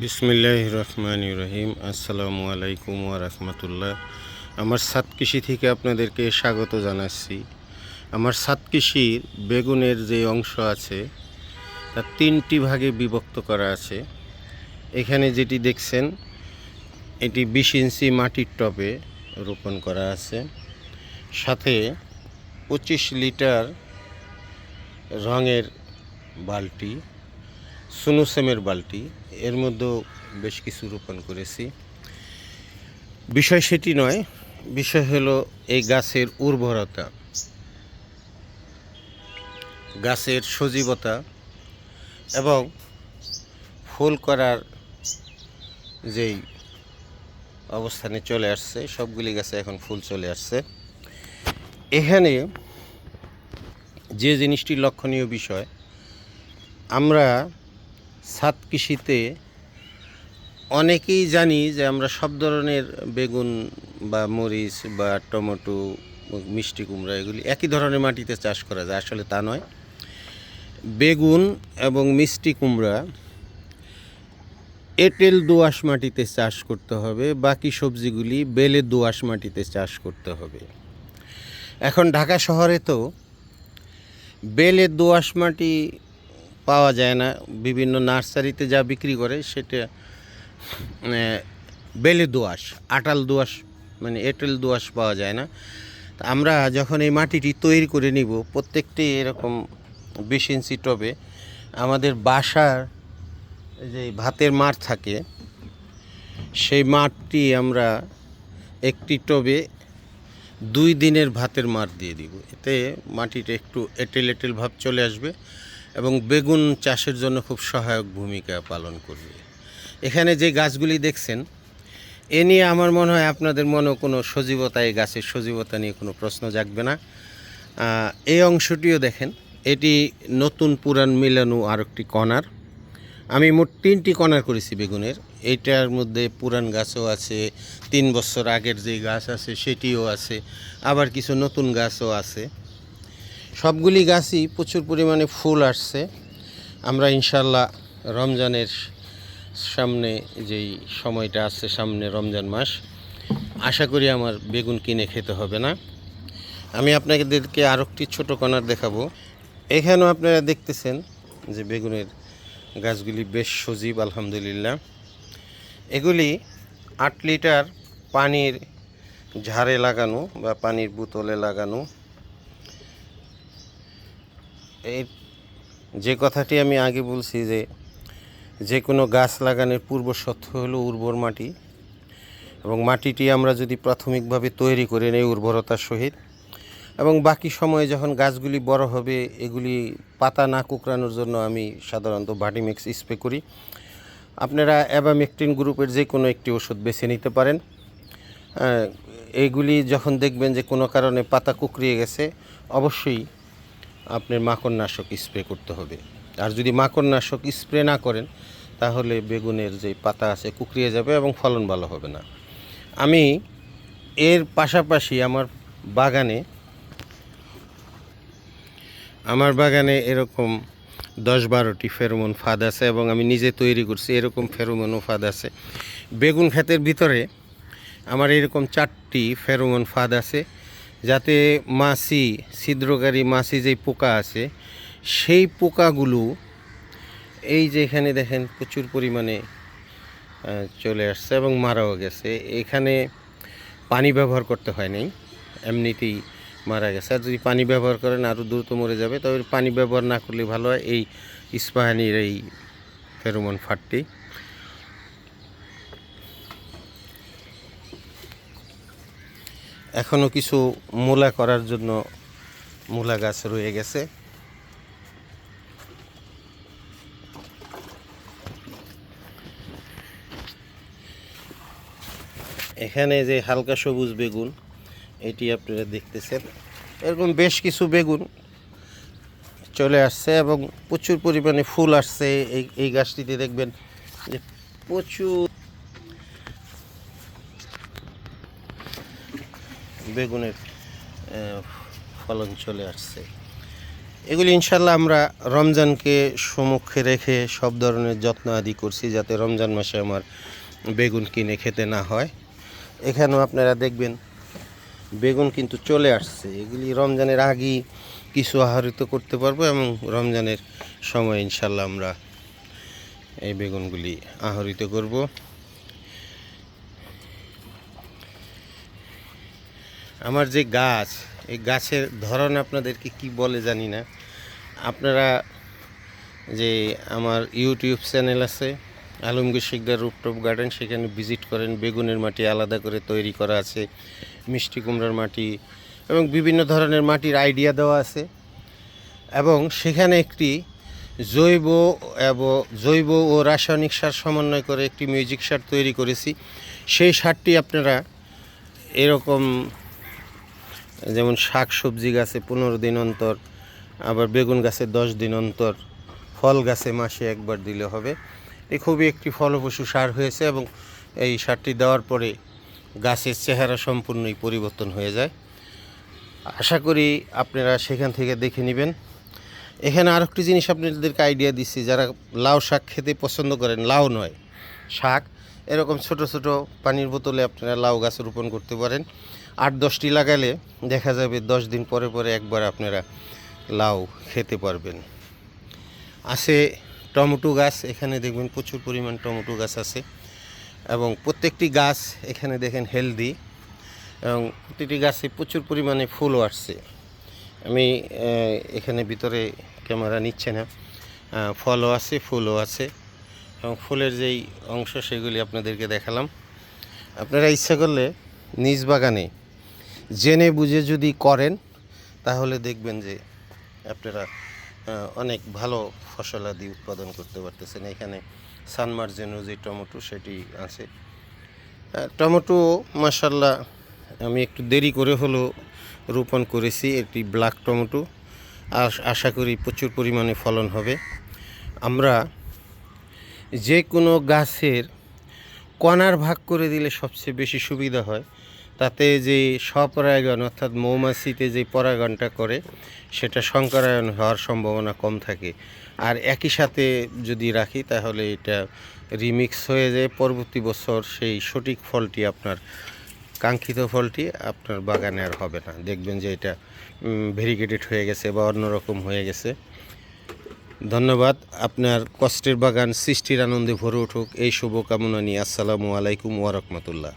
বিসমিল্লাহ রহমান রহিম। আসসালামু আলাইকুম রহমতুল্লাহ। আমার সাত কৃষি থেকে আপনাদেরকে স্বাগত জানাচ্ছি। আমার সাত কৃষির বেগুনের যে অংশ আছে তা তিনটি ভাগে বিভক্ত করা আছে। এখানে যেটি দেখছেন, এটি বিশ ইঞ্চি মাটির টবে রোপণ করা আছে। সাথে পঁচিশ লিটার রঙের বালতি সুনুসেমের বালতি, এর মধ্যেও বেশ কিছু রোপণ করেছি। বিষয় সেটি নয়, বিষয় হলো এই গাছের উর্বরতা, গাছের সজীবতা এবং ফুল করার যেই অবস্থানে চলে আসছে, সবগুলি গাছে এখন ফুল চলে আসছে। এখানে যে জিনিসটি লক্ষণীয় বিষয়, আমরা ছাদ কৃষিতে অনেকেই জানি যে আমরা সব ধরনের বেগুন বা মরিচ বা টমেটো, মিষ্টি কুমড়া এগুলি একই ধরনের মাটিতে চাষ করা যায়। আসলে তা নয়। বেগুন এবং মিষ্টি কুমড়া এঁটেল দোআঁশ মাটিতে চাষ করতে হবে, বাকি সবজিগুলি বেলে দোআঁশ মাটিতে চাষ করতে হবে। এখন ঢাকা শহরে তো বেলে দোআঁশ মাটি পাওয়া যায় না। বিভিন্ন নার্সারিতে যা বিক্রি করে সেটা মানে বেলে দোআঁশ, আটাল দোআঁশ মানে এঁটেল দোআঁশ পাওয়া যায় না। আমরা যখন এই মাটিটি তৈরি করে নিব, প্রত্যেকটি এরকম বিশ ইঞ্চি টবে আমাদের বাসার যে ভাতের মাঠ থাকে, সেই মাঠটি আমরা একটি টবে দুই দিনের ভাতের মাঠ দিয়ে দিব। এতে মাটিটা একটু এঁটেল এঁটেল ভাব চলে আসবে। এবং বেগুন চাষের জন্য খুব সহায়ক ভূমিকা পালন করবে। এখানে যে গাছগুলি দেখছেন, এ নিয়ে আমার মনে হয় আপনাদের মনেও কোনো সজীবতা, এই গাছের সজীবতা নিয়ে কোনো প্রশ্ন জাগবে না। এই অংশটিও দেখেন, এটি নতুন পুরান মিলানো আর একটি কণার। আমি মোট তিনটি কণার করেছি বেগুনের। এইটার মধ্যে পুরান গাছও আছে, তিন বছর আগের যে গাছ আছে সেটিও আছে, আবার কিছু নতুন গাছও আছে। সবগুলি গাছই প্রচুর পরিমাণে ফুল আসছে। আমরা ইনশাল্লাহ রমজানের সামনে যেই সময়টা আছে সামনে রমজান মাস, আশা করি আমার বেগুন কিনে খেতে হবে না। আমি আপনাদেরকে আরও একটি ছোটো কণার দেখাবো। এখানেও আপনারা দেখতেছেন যে বেগুনের গাছগুলি বেশ সজীব, আলহামদুলিল্লাহ। এগুলি আট লিটার পানির ঝাড়ে লাগানো বা পানির বোতলে লাগানো এই যে কথাটি আমি আগে বলছি যে যে কোনো গাছ লাগানোর পূর্ব শর্ত হলো উর্বর মাটি এবং মাটিটি আমরা যদি প্রাথমিকভাবে তৈরি করে নেই উর্বরতার সহিত এবং বাকি সময়ে যখন গাছগুলি বড় হবে, এগুলি পাতা না কুকরানোর জন্য আমি সাধারণত ভাটিমিক্স স্প্রে করি। আপনারা অ্যাবামেকটিন গ্রুপের যে কোনো একটি ওষুধ বেছে নিতে পারেন। এইগুলি যখন দেখবেন যে কোনো কারণে পাতা কুকরিয়ে গেছে, অবশ্যই আপনার মাকড়নাশক স্প্রে করতে হবে। আর যদি মাকড়নাশক স্প্রে না করেন, তাহলে বেগুনের যে পাতা আছে কুকরিয়ে যাবে এবং ফলন ভালো হবে না। আমি এর পাশাপাশি আমার বাগানে আমার বাগানে এরকম দশ বারোটি ফেরোমন ফাঁদ আছে এবং আমি নিজে তৈরি করছি এরকম ফেরোমনও ফাঁদ আছে। বেগুন ক্ষেতের ভিতরে আমার এরকম চারটি ফেরোমন ফাঁদ আছে। যাতে মাছি, ছিদ্রকারী মাছি যেই পোকা আছে, সেই পোকাগুলো এই যে এখানে দেখেন প্রচুর পরিমাণে চলে আসছে এবং মারাও গেছে। এখানে পানি ব্যবহার করতে হয় নাই, এমনিতেই মারা গেছে। আর যদি পানি ব্যবহার করেন, আরও দ্রুত মরে যাবে। তবে পানি ব্যবহার না করলে ভালো হয়, এই ইস্পাহানির এই ফেরোমন ফাটটি এখনও কিছু মূলা করার জন্য মূলা গাছ রয়ে গেছে। এখানে যে হালকা সবুজ বেগুন, এটি আপনারা দেখতেছেন। এরকম বেশ কিছু বেগুন চলে আসছে এবং প্রচুর পরিমাণে ফুল আসছে। এই এই গাছটিতে দেখবেন যে প্রচুর বেগুনের ফলন চলে আসছে। এগুলি ইনশাল্লাহ আমরা রমজানকে সম্মুখে রেখে সব ধরনের যত্ন আদি করছি যাতে রমজান মাসে আমার বেগুন কিনে খেতে না হয়। এখানেও আপনারা দেখবেন, বেগুন কিন্তু চলে আসছে। এগুলি রমজানের আগেই কিছু আহরিত করতে পারব এবং রমজানের সময় ইনশাল্লাহ আমরা এই বেগুনগুলি আহরিত করব। আমার যে গাছ, এই গাছের ধরন আপনাদেরকে কি বলে জানি না। আপনারা যে আমার ইউটিউব চ্যানেল আছে, আলমগীর শিকদার রুপটপ গার্ডেন, সেখানে ভিজিট করেন। বেগুনের মাটি আলাদা করে তৈরি করা আছে, মিষ্টি কুমড়ার মাটি এবং বিভিন্ন ধরনের মাটির আইডিয়া দেওয়া আছে। এবং সেখানে একটি জৈব এবং, জৈব ও রাসায়নিক সার সমন্বয় করে একটি মিউজিক সার তৈরি করেছি। সেই সারটি আপনারা এরকম যেমন শাক সবজি গাছে পনেরো দিন অন্তর, আবার বেগুন গাছে দশ দিন অন্তর, ফল গাছে মাসে একবার দিলে হবে। এ খুবই একটি ফলপ্রসূ সার হয়েছে এবং এই সারটি দেওয়ার পরে গাছের চেহারা সম্পূর্ণই পরিবর্তন হয়ে যায়। আশা করি আপনারা সেখান থেকে দেখে নেবেন। এখানে আরেকটি জিনিস আপনাদেরকে আইডিয়া দিচ্ছি, যারা লাউ শাক খেতে পছন্দ করেন, লাউ নয়, শাক, এরকম ছোট ছোট পানির বোতলে আপনারা লাউ গাছ রোপণ করতে পারেন। আট, দশটি লাগালে দেখা যাবে দশ দিন পরে পরে একবার আপনারা লাউ খেতে পারবেন। আছে টমেটো গাছ, এখানে দেখবেন প্রচুর পরিমাণ টমেটো গাছ আছে এবং প্রত্যেকটি গাছ এখানে দেখেন হেলদি এবং প্রতিটি গাছে প্রচুর পরিমাণে ফুলও আসছে। আমি এখানে ভিতরে ক্যামেরা নিচ্ছে না। ফলও আছে, ফুলও আছে এবং ফুলের যেই অংশ সেগুলি আপনাদেরকে দেখালাম। আপনারা ইচ্ছা করলে নিজ বাগানে জেনে বুঝে যদি করেন, তাহলে দেখবেন যে আপনারা অনেক ভালো ফসলাদি উৎপাদন করতে পারতেছেন। এখানে সানমার্জেনও যে টমেটো সেটি আছে। টমেটো মাসাল্লাহ আমি একটু দেরি করে হলেও রোপণ করেছি একটি ব্ল্যাক টমেটো। আর আশা করি প্রচুর পরিমাণে ফলন হবে। আমরা যে কোনো গাছের কণার ভাগ করে দিলে সবচেয়ে বেশি সুবিধা হয়। তাতে যে স্বপরাগায়ন, অর্থাৎ মৌমাছিতে যে পরাগণটা করে, সেটা সংকরায়ন হওয়ার সম্ভাবনা কম থাকে। আর একই সাথে যদি রাখি, তাহলে এটা রিমিক্স হয়ে যায়। পরবর্তী বছর সেই সঠিক ফলটি আপনার, কাঙ্ক্ষিত ফলটি আপনার বাগানে আর হবে না। দেখবেন যে এটা ভেরিগেটেড হয়ে গেছে বা অন্যরকম হয়ে গেছে। ধন্যবাদ। আপনার কষ্টের বাগান, সৃষ্টির আনন্দে ভরে উঠুক। এই শুভকামনা নিয়ে আসসালামু আলাইকুম ওয়ারহমতুল্লাহ